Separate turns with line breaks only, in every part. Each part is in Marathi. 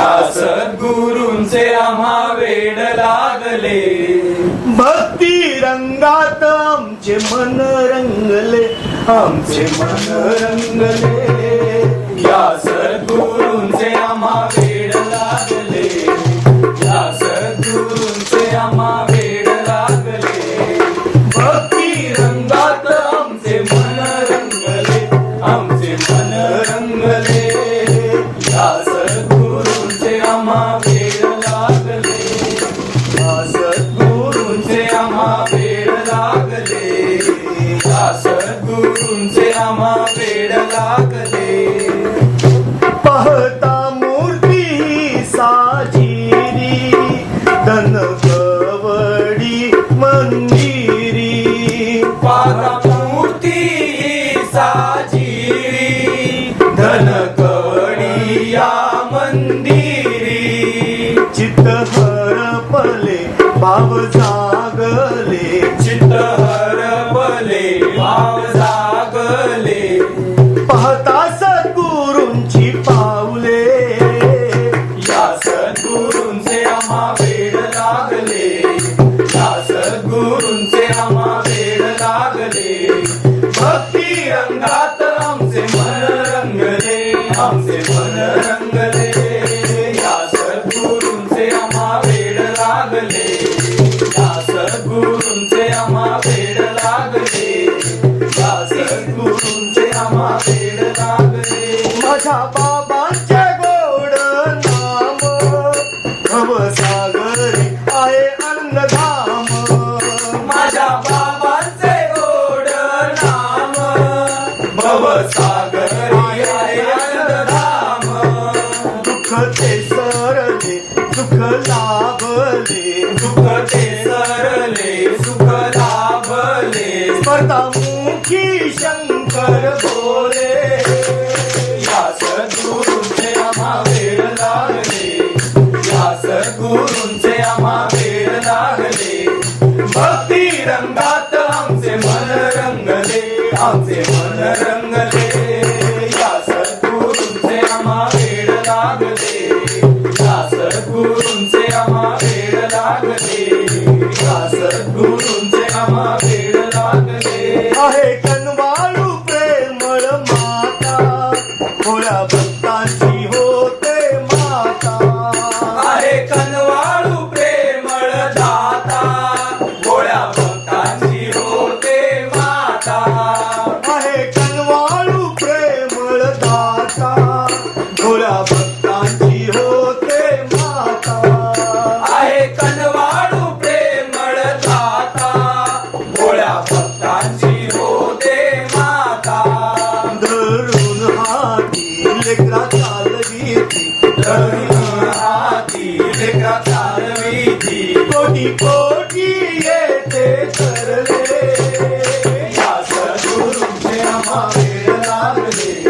या सद्गुरूंचे आम्हा वेड लागले.
भक्ती रंगात आमचे मन रंगले आमचे मन रंगले.
या
धनकवडिया मंदिरी। चित्त हरपले भाव जागले
चित्त हरपले भाव जागले
माझ्या बाबांचे गोड नाम. भवसागरी आहे अन्नधाम.
माझ्या बाबांचे गोड नाम. भवसागरी आहे अन्नधाम.
दुःख ते सरले सुख लाभले.
दुःख
शंकर बोले. Seguro हाती लेकरा चालवीती कोटी कोटी येते तरले
या सगुरूचे आम्हा वेळ लागले.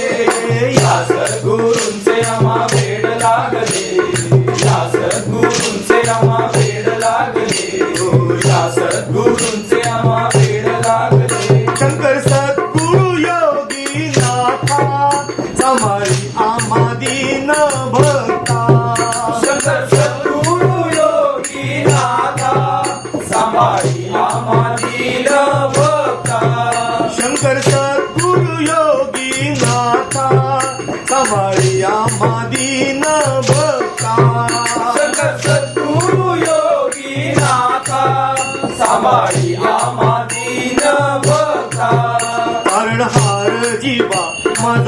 लागले या सद्गुरूंचे आम्हा भेड लागले. हो, या सद्गुरूंचे आम्हा भेड लागले. या सद्गुरूंचे आम्हा भेड लागले.
शंकर सद्गुरु योगी नाथा समारी आम्हा दीन भक्ता
शंकर सद्गुरु योगी नाथा
समारी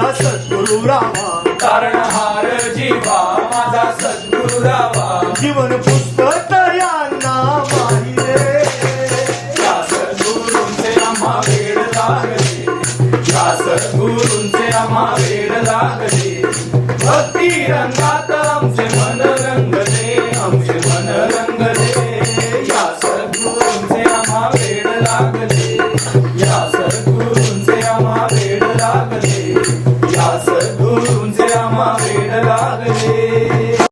माझा सद्गुरु रामा
तारणहार जीवा माझा सद्गुरु रावा
जीवन पुस्तक यांना माहिले
या सद्गुरूंचे आम्हा वेड लागले. या सद्गुरूंचे आम्हा वेड लागले. भक्ती रंगात आमचे मन रंगले आमचे मन रंगले. या सद्गुरूंचे